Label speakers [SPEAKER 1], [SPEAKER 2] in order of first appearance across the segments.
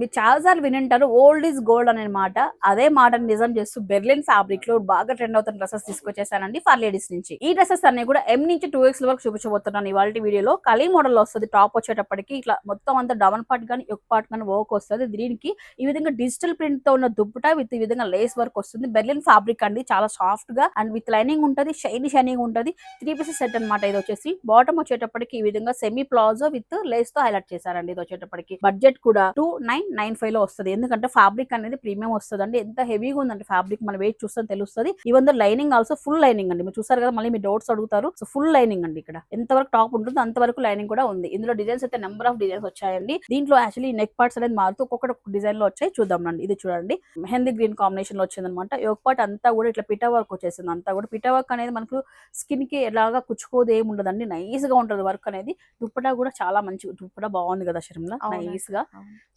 [SPEAKER 1] మీరు చాలాసార్లు వినింటారు old is gold అనే మాట. అదే మాటను నిజం చేస్తూ బెర్లిన్ ఫ్యాబ్రిక్లో బాగా ట్రెండ్ అవుతున్న డ్రెస్సెస్ తీసుకొచ్చేసానండి ఫర్ లేడీస్ నుంచి. ఈ డ్రెస్సెస్ అన్ని కూడా ఎం నుంచి టూ ఎక్స్ వరకు చూపించబోతున్నాను ఇవాళ వీడియోలో. కలీ మోడల్ వస్తుంది టాప్ వచ్చేటప్పటికి ఇట్లా మొత్తం అంతా డబన్ పార్ట్ కానీ ఒక పార్ట్ కానీ వర్క్ వస్తుంది. దీనికి ఈ విధంగా డిజిటల్ ప్రింట్తో ఉన్న దుప్పట విత్ ఈ విధంగా లేస్ వర్క్ వస్తుంది. బెర్లిన్ ఫ్యాబ్రిక్ అండి చాలా సాఫ్ట్గా అండ్ విత్ లైనింగ్ ఉంటుంది షైనీ షైనింగ్ ఉంటుంది. త్రీ పీసెస్ సెట్ అన్నమాట ఇది వచ్చేసి. బాటమ్ వచ్చేటప్పటికి ఈ విధంగా సెమీ ప్లాజో విత్ లేస్తో హైలైట్ చేశారండి ఇది వచ్చేటప్పటికి. బడ్జెట్ కూడా టూ నైన్ నైన్ ఫైవ్లో వస్తుంది. ఎందుకంటే ఫ్యాబ్రిక్ అనేది ప్రీమియం వస్తుంది అండి ఎంత హెవీగా ఉందంటే ఫ్యాబ్రిక్ మన వెయిట్ చూస్తే తెలుస్తుంది. Even lining also full lining అండి. మీరు చూసారు కదా మళ్ళీ మీ డౌట్స్ అడుగుతారు. సో ఫుల్ లైనింగ్ అండి ఇక్కడ. ఎంత వరకు టాప్ ఉంటుందో అంతవరకు లైనింగ్ కూడా ఉంది. ఇందులో డిజైన్స్ అయితే నెంబర్ ఆఫ్ డిజైన్స్ వచ్చాయండి. దీంట్లో యాక్చువల్లీ నెక్ పార్ట్స్ అనేది మారుతూ ఒక్కొక్కటి ఒక్కొక్క డిజైన్లో వచ్చాయి. చూద్దాం రండి. ఇది చూడండి. మెహందీ గ్రీన్ కాంబినేషన్లో వచ్చింది అనమాట యోగ పార్ట్ అంతా కూడా ఇట్లా పిటా వర్క్ వచ్చేసింది. అంతా కూడా పిటా వర్క్ అనేది మనకు స్కిన్కి ఎలాగా కుచ్చుకోదు ఏమి ఉండదండి. నైస్గా ఉంటుంది వర్క్ అనేది. దుప్పటా కూడా చాలా మంచి దుప్పటా బాగుంది కదా శర్మల.
[SPEAKER 2] అవునండి. నైస్గా.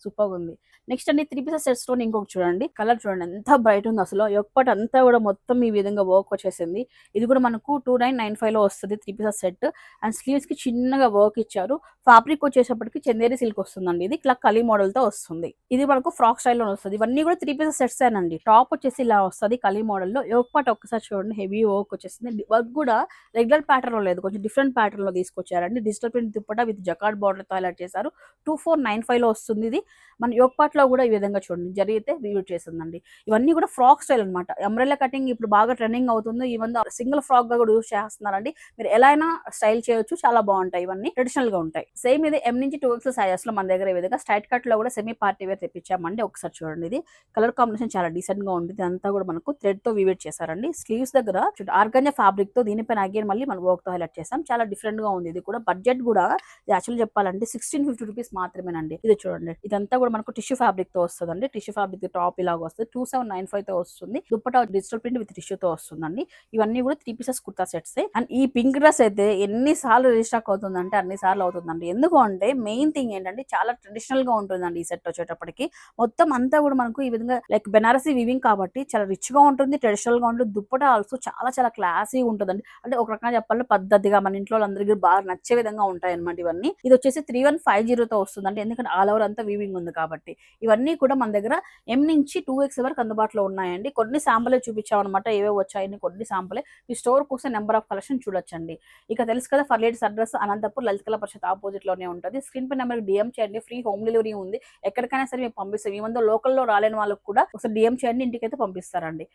[SPEAKER 1] సూపర్ ఉంది. నెక్స్ట్ అండి త్రీ పీసెస్ సెట్స్లో ఇంకొక చూడండి. కలర్ చూడండి ఎంత బ్రైట్ ఉంది అసలు. ఒకటి అంతా కూడా మొత్తం ఈ విధంగా వర్క్ వచ్చేసింది. ఇది కూడా మనకు టూ నైన్ నైన్ ఫైవ్లో వస్తుంది త్రీ పీసెస్ సెట్ అండ్ స్లీవ్స్కి చిన్నగా వర్క్ ఇచ్చారు. ఫ్యాబ్రిక్ వచ్చేటప్పటికి చందేరి సిల్క్ వస్తుందండి. ఇది ఇట్లా కలీ మోడల్తో వస్తుంది. ఇది మనకు ఫ్రాక్ స్టైల్లో వస్తుంది. ఇవన్నీ కూడా త్రీ పీసెస్ సెట్స్ అండి టాప్ వచ్చేసి ఇలా వస్తుంది కలీ మోడల్లో. యోగ ఒక్కసారి చూడండి హెవీ వర్క్ వచ్చేసింది. వర్క్ కూడా రెగ్యులర్ ప్యాటర్న్లో లేదు. కొంచెం డిఫరెంట్ ప్యాటర్న్లో తీసుకొచ్చారండి. Digital print dupatta with jacquard బార్డర్తో హైలైట్ చేశారు. టూ ఫోర్ నైన్ ఫైవ్లో వస్తుంది ఇది. మన యోగ యోగపాట్లో కూడా ఈ విధంగా చూడండి. జరిగితే వీవ్ చేసిందండి ఇవన్నీ కూడా ఫ్రాక్ స్టైల్ అనమాట అంబ్రెల్లా కటింగ్ ఇప్పుడు బాగా ట్రెండింగ్ అవుతుంది. ఈవెన్ సింగిల్ ఫ్రాక్గా కూడా యూస్ చేస్తున్నారండి. మీరు ఎలా అయినా స్టైల్ చేయొచ్చు. చాలా బాగుంటాయి ఇవన్నీ. ట్రెడిషనల్గా ఉంటాయి. సేమ్ ఇది ఎం నుంచి టూ ఎక్స్ సైజెస్లో మన దగ్గర ఈ విధంగా స్ట్రైట్ కట్లో కూడా సెమీ పార్టీ వేర్ తెప్పించామండి. ఒకసారి చూడండి ఇది. కలర్ కాంబినేషన్ చాలా డీసెంట్గా ఉంది ఇదంతా కూడా మనకు థ్రెడ్తో వివేట్ చేశారండి. స్లీవ్స్ దగ్గర ఆర్గంజా ఫ్యాబ్రిక్తో దీనిపైన అగైన్ మళ్ళీ మనం వర్క్తో హైలైట్ చేసాం చాలా డిఫరెంట్గా ఉంది. ఇది కూడా బడ్జెట్ కూడా యాక్చువల్ చెప్పాలంటే సిక్స్టీన్ ఫిఫ్టీ రూపీస్ మాత్రమేనండి. ఇది చూడండి. ఇదంతా కూడా మనకు టిష్యూ ఫ్యాబ్రిక్తో వస్తుందండి. టిష్యూ ఫ్యాబ్రిక్ టాప్ ఇలాగ వస్తుంది. టూ సెవెన్ నైన్ ఫైవ్తో వస్తుంది. Dupatta digital print with tissue తో వస్తుందండి. ఇవన్నీ కూడా three pieces kurta sets and ఈ పింక్ డ్రెస్ అయితే ఎన్ని సార్లు రీస్టాక్ అవుతుందంటే అన్ని సార్లు అవుతుందండి. ఎందుకు అంటే మెయిన్ థింగ్ ఏంటంటే చాలా ట్రెడిషనల్గా ఉంటుందండి ఈ సెట్ వచ్చేటప్పటికి. మొత్తం అంతా కూడా మనకు ఈ విధంగా లైక్ బెనారసీ వివింగ్ కాబట్టి చాలా రిచ్గా ఉంటుంది ట్రెడిషనల్గా ఉంటుంది. దుప్పట ఆల్సో చాలా చాలా క్లాసీ ఉంటుందండి. అంటే ఒక రకంగా చెప్పాలంటే పద్ధతిగా మన ఇంట్లో అందరికీ బాగా నచ్చే విధంగా ఉంటాయి అనమాట ఇవన్నీ. ఇది వచ్చేసి త్రీ వన్ ఫైవ్ జీరోతో వస్తుందండి. ఎందుకంటే ఆల్ ఓవర్ అంతా వీవింగ్ ఉంది కాబట్టి ఇవన్నీ కూడా మన దగ్గర ఎం నుంచి టూ ఎక్స్ వరకు అందుబాటులో ఉన్నాయండి. కొన్ని శాంపులే చూపించామన్నమాట ఏవే వచ్చాయని కొన్ని శాంపులే ఈ స్టోర్ కోసం నెంబర్ ఆఫ్ కలెక్షన్ చూడొచ్చండి. ఇక తెలుసు కదా for ladies address Anantapur Lalitha Kala Parishad ఆపోజిట్లోనే ఉంటుంది. స్క్రీన్ పై నెంబర్ డిఎం చేయండి ఫ్రీ హోమ్ డెలివరీ ఉంది. ఎక్కడికైనా సరే మేము పంపిస్తాం. ఈ మంది లోకల్లో రాలేని వాళ్ళకి కూడా ఒకసారి డిఎం చేయండి ఇంటికైతే పంపిస్తారండి.